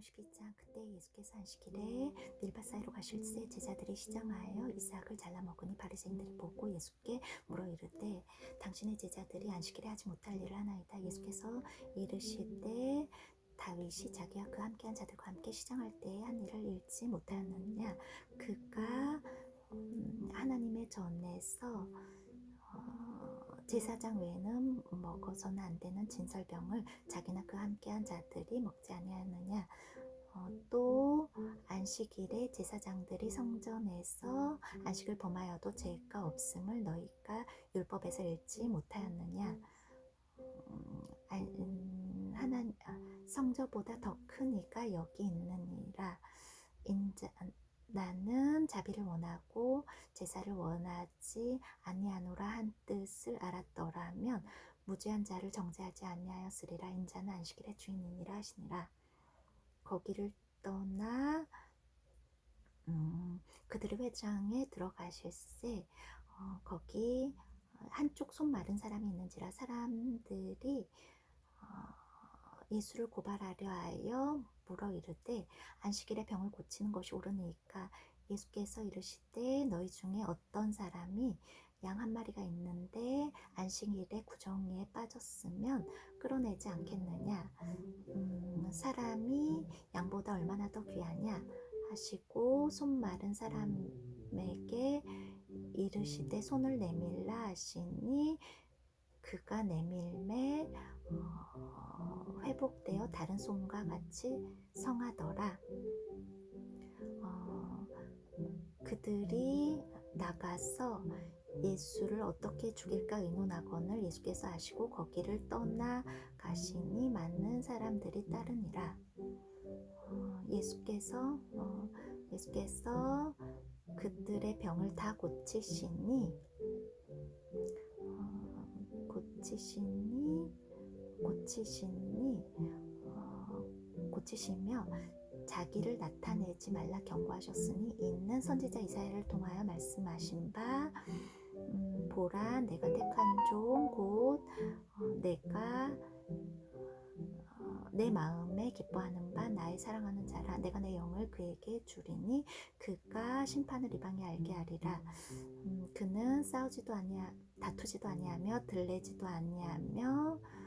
12장 그때 예수께서 안식일에 밀밭 사이로 가실 때 제자들이 시장하여 이삭을 잘라 먹으니 바리새인들이 보고 예수께 물어 이르되 당신의 제자들이 안식일에 하지 못할 일을 하나이다. 예수께서 이르시되 다윗이 자기와 그 함께한 자들과 함께 시장할 때에 한 일을 잃지 못하느냐? 그가 음, 하나님의 전에서 어, 제사장 외에는 먹어서는 안 되는 진설병을 자기나 그 함께한 자들이 먹지 아니하느냐. 어, 또 안식일에 제사장들이 성전에서 안식을 범하여도 죄가 없음을 너희가 율법에서 읽지 못하였느냐. 음, 아, 음, 하나 아, 성저보다 더 큰 이가 여기 있느니라. 인자 나는 자비를 원하고 제사를 원하지 아니하노라 한 뜻을 알았더라면 무죄한 자를 정죄하지 아니하였으리라 인자는 안식일의 주인이니라 하시니라. 거기를 떠나 음, 그들의 회장에 들어가실세 어, 거기 한쪽 손 마른 사람이 있는지라 사람들이 어, 예수를 고발하려 하여 물어 이르되 안식일에 병을 고치는 것이 옳으니까 예수께서 이르시되 너희 중에 어떤 사람이 양 한 마리가 있는데 안식일에 구덩이에 빠졌으면 끌어내지 않겠느냐? 음, 사람이 양보다 얼마나 더 귀하냐? 하시고 손 마른 사람에게 이르시되 손을 내밀라 하시니 그가 내밀매 어, 회복되어 다른 손과 같이 성하더라. 어, 그들이 나가서 예수를 어떻게 죽일까 의논하거늘 예수께서 아시고 거기를 떠나 가시니 많은 사람들이 따르니라. 어, 예수께서 어, 예수께서 그들의 병을 다 고치시니 어, 고치시니 고치시니 어, 고치시며 자기를 나타내지 말라 경고하셨으니 이는 선지자 이사야를 통하여 말씀하신 바 음, 보라 내가 택한 종곧 어, 내가 어, 내 마음에 기뻐하는 바 나의 사랑하는 자라. 내가 내 영을 그에게 주리니 그가 심판을 이방에 알게 하리라. 음, 그는 싸우지도 아니하 다투지도 아니하며 들레지도 아니하며 어,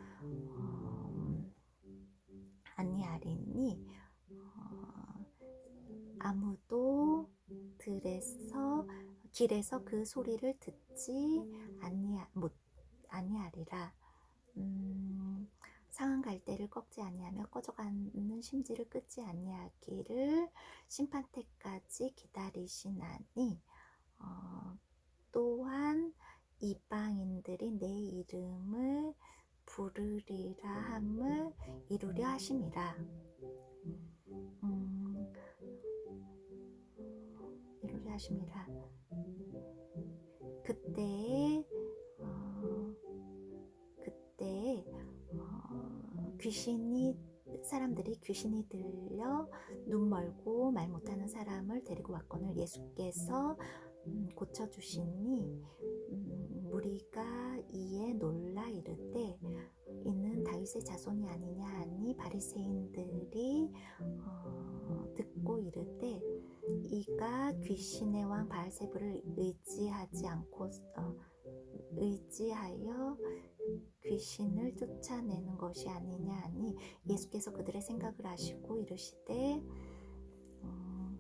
아니하리니 어, 아무도 들에서 길에서 그 소리를 듣지 아니하 못 아니하리라. 음, 상한 갈대를 꺾지 아니하며 꺼져가는 심지를 끊지 아니하기를 심판 때까지 기다리시나니 어, 또한 이방인들이 내 이름을 부르리라 함을 이루려 하심이라. 음, 이루려 하심이라. 그때 어, 그때 어, 귀신이 사람들이 귀신이 들려 눈 멀고 말 못하는 사람을 데리고 왔거늘 예수께서 음, 고쳐주시니 음, 무리가 이에 놀라 이르되 이는 다윗의 자손이 아니냐 하니 바리새인들이 어, 듣고 이르되 이가 귀신의 왕 바알세부를 의지하지 않고 어, 의지하여 귀신을 쫓아내는 것이 아니냐 하니 예수께서 그들의 생각을 아시고 이르시되 어,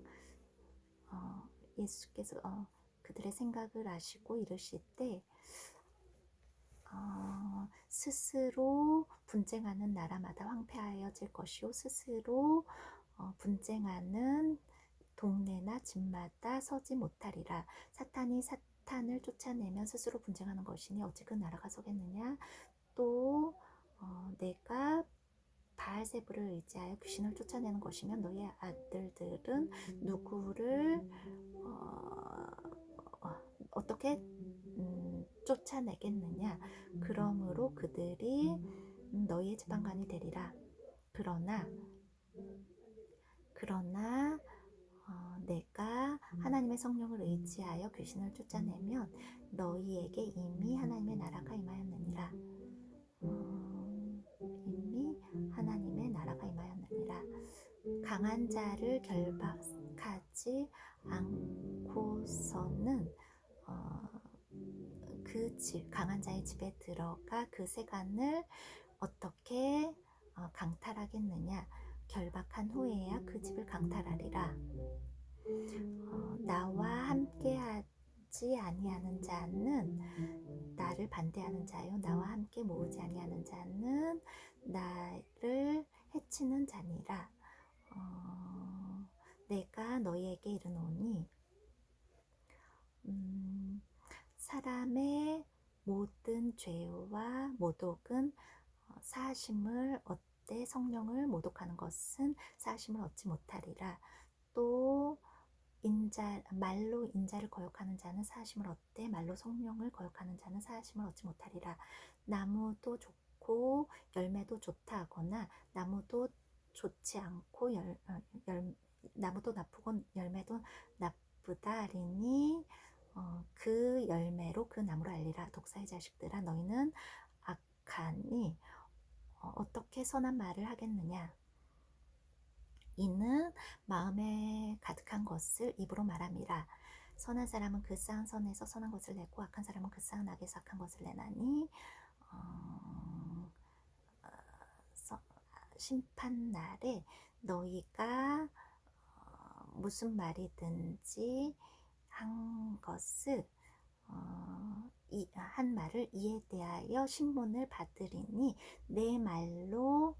어, 예수께서 어, 그들의 생각을 아시고 이르시되 어, 스스로 분쟁하는 나라마다 황폐하여질 것이요. 스스로 어, 분쟁하는 동네나 집마다 서지 못하리라. 사탄이 사탄을 쫓아내면 스스로 분쟁하는 것이니 어찌 그 나라가 서겠느냐? 또 어, 내가 바알세부를 의지하여 귀신을 쫓아내는 것이면 너의 아들들은 누구를 어, 어, 떻게 음, 쫓아내겠느냐. 그러므로 그들이 음, 너희의 재판관이 되리라. 그러나 그러나 어, 내가 하나님의 성령을 의지하여 귀신을 쫓아내면 너희에게 이미 하나님의 나라가 임하였느니라. 어, 이미 하나님의 나라가 임하였느니라. 강한 자를 결박하지 않고서는 집, 강한 자의 집에 들어가 그 세간을 어떻게 어, 강탈하겠느냐? 결박한 후에야 그 집을 강탈하리라. 어, 나와 함께하지 아니하는 자는 나를 반대하는 자요. 나와 함께 모으지 아니하는 자는 나를 해치는 자니라. 어, 내가 너희에게 이르노니 음, 사람의 모든 죄와 모독은 어, 사하심을 얻되 성령을 모독하는 것은 사하심을 얻지 못하리라. 또 인자 말로 인자를 거역하는 자는 사하심을 얻되 말로 성령을 거역하는 자는 사하심을 얻지 못하리라. 나무도 좋고 열매도 좋다 하거나 나무도 좋지 않고 열, 어, 열 나무도 나쁘고 열매도 나쁘다 하리니 어, 그 열매로 그 나무를 알리라. 독사의 자식들아 너희는 악하니 어, 어떻게 선한 말을 하겠느냐? 이는 마음에 가득한 것을 입으로 말함이라. 선한 사람은 그 쌓은 선에서 선한 것을 내고 악한 사람은 그 쌓은 악에서 악한 것을 내나니 어, 어, 서- 심판 날에 너희가 어, 무슨 말이든지 한 것을 어, 이, 한 말을 이에 대하여 신문을 받으리니 내 말로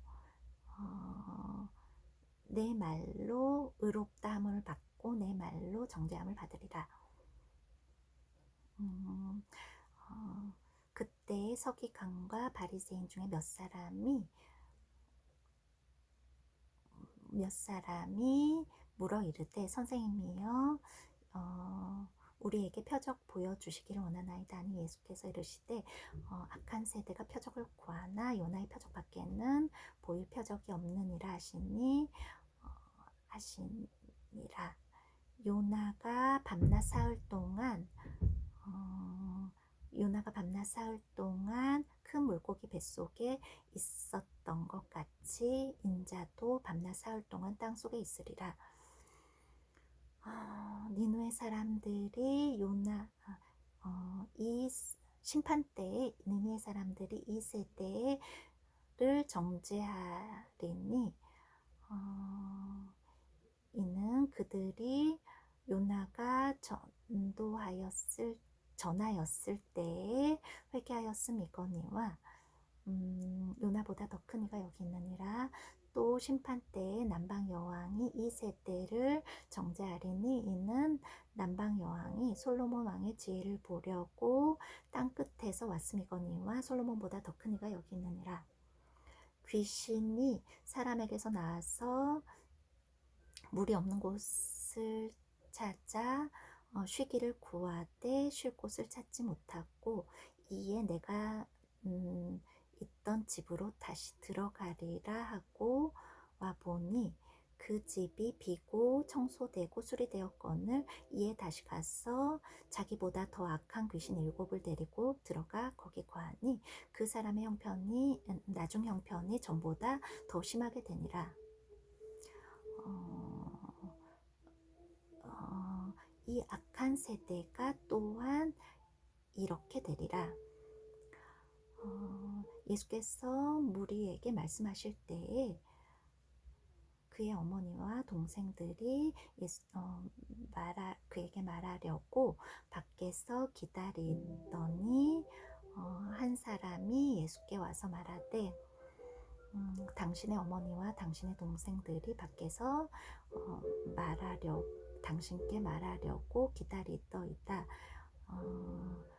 어, 내 말로 의롭다함을 받고 내 말로 정죄함을 받으리라. 음, 어, 그때 서기관과 바리새인 중에 몇 사람이 몇 사람이 물어 이르되 선생님이여 어, 우리에게 표적 보여주시기를 원하나이다 하니 예수께서 이르시되 어, 악한 세대가 표적을 구하나 요나의 표적 밖에는 보일 표적이 없느니라 하시니 어, 하시니라 요나가 밤낮 사흘 동안 어, 요나가 밤낮 사흘 동안 큰 물고기 뱃속에 있었던 것 같이 인자도 밤낮 사흘 동안 땅 속에 있으리라. 아, 니누의 사람들이 요나 어, 이 심판 때에 니누의 사람들이 이 세대를 정죄하리니 어, 이는 그들이 요나가 전도하였을 전하였을 때에 회개하였음이거니와 음, 요나보다 더 큰 이가 여기 있느니라 또 심판 때에 남방 여왕이 이 세대를 정죄하리니 이는 남방 여왕이 솔로몬 왕의 지혜를 보려고 땅 끝에서 왔음이거니와 솔로몬보다 더 큰 이가 여기 있느니라. 귀신이 사람에게서 나와서 물이 없는 곳을 찾아 어, 쉬기를 구하되 쉴 곳을 찾지 못하고 이에 내가 음, 있던 집으로 다시 들어가리라 하고 와 보니 그 집이 비고 청소되고 수리되었거늘 이에 다시 가서 자기보다 더 악한 귀신 일곱을 데리고 들어가 거기 거하니 그 사람의 형편이 음, 나중 형편이 전보다 더 심하게 되니라. 어, 어, 이 악한 세대가 또한 이렇게 되리라. 어, 예수께서 무리에게 말씀하실 때에 그의 어머니와 동생들이 예수, 어, 말하, 그에게 말하려고 밖에서 기다리더니 어, 한 사람이 예수께 와서 말하되 음, 당신의 어머니와 당신의 동생들이 밖에서 어, 말하려 당신께 말하려고 기다리더이다. 어,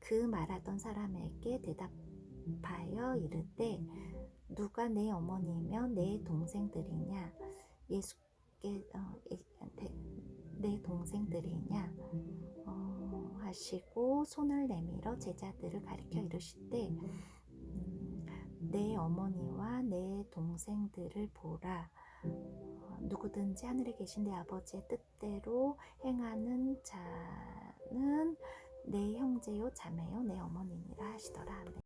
그 말하던 사람에게 대답하여 이르되 누가 내 어머니며 내 동생들이냐? 예수께 어, 예, 내 동생들이냐? 어, 하시고 손을 내밀어 제자들을 가리켜 이르시되 음, 내 어머니와 내 동생들을 보라. 어, 누구든지 하늘에 계신 내 아버지의 뜻대로 행하는 자는 내 형제요 자매요 내 어머니니라 하시더라 아멘.